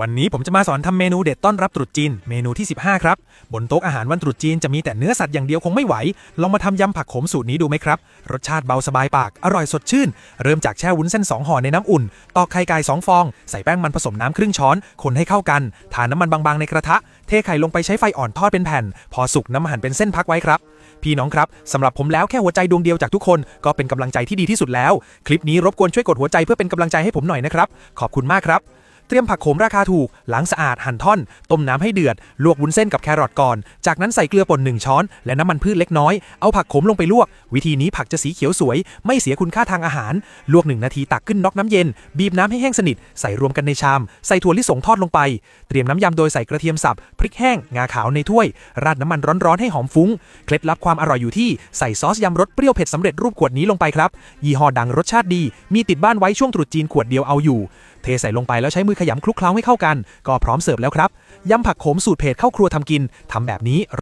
วันนี้ผมจะมาสอนทำเมนูเด็ดต้อนรับตรุษจีน เมนูที่ 15 ครับ บนโต๊ะอาหารวันตรุษจีนจะมีแต่เนื้อสัตว์อย่างเดียวคงไม่ไหว ลองมาทำยำผักโขมสูตรนี้ดูไหมครับ รสชาติเบาสบายปาก อร่อยสดชื่น เริ่มจากแช่วุ้นเส้น 2 ห่อในน้ำอุ่น ตอกไข่ไก่2ฟอง ใส่แป้งมันผสมน้ำครึ่งช้อน คนให้เข้ากัน ทาน้ำมันบางๆในกระทะ เทไข่ลงไปใช้ไฟอ่อนทอดเป็นแผ่น พอสุกน้ำหั่นเป็นเส้นพักไว้ครับ พี่น้องครับสำหรับผมแล้วแค่หัวใจดวงเดียวจากทุกคน ก็เป็นกำลังใจที่ดีที่สุดแล้ว คลิปนี้รบกวนช่วยกดหัวใจเพื่อเป็นกำลังใจให้ผมหน่อยนะครับ ขอบคุณมากครับ เตรียมผักโขมราคาถูกล้างสะอาดหั่นท่อน ต้มน้ำให้เดือด ลวกวุ้นเส้นกับแครอทก่อน จากนั้นใส่เกลือป่น1ช้อน และน้ำมันพืชเล็กน้อย เอาผักโขมลงไปลวก วิธีนี้ผักจะสีเขียวสวย ไม่เสียคุณค่าทางอาหาร ลวก1นาทีตักขึ้นน็อกน้ำเย็น บีบน้ำให้แห้งสนิท ใส่รวมกันในชาม ใส่ถั่วลิสงทอดลงไป เตรียมน้ำยำโดยใส่กระเทียมสับ พริกแห้ง งาขาวในถ้วย ราดน้ำมันร้อนๆให้หอมฟุ้ง เคล็ดลับความอร่อยอยู่ที่ใส่ซอสยำรสเปรี้ยวเผ็ดสำเร็จรูปขวดนี้ลงไปครับ ยี่ห้อดังรสชาติดี มีติดบ้านไว้ช่วงตรุษจีนขวดเดียวเอาอยู่ เทใส่ลงไปแล้วใช้มือขยำคลุกเคล้าให้เข้ากัน ก็พร้อมเสิร์ฟแล้วครับ ยำผักโขมสูตรเผ็ดเข้าครัวทำกินทำแบบนี้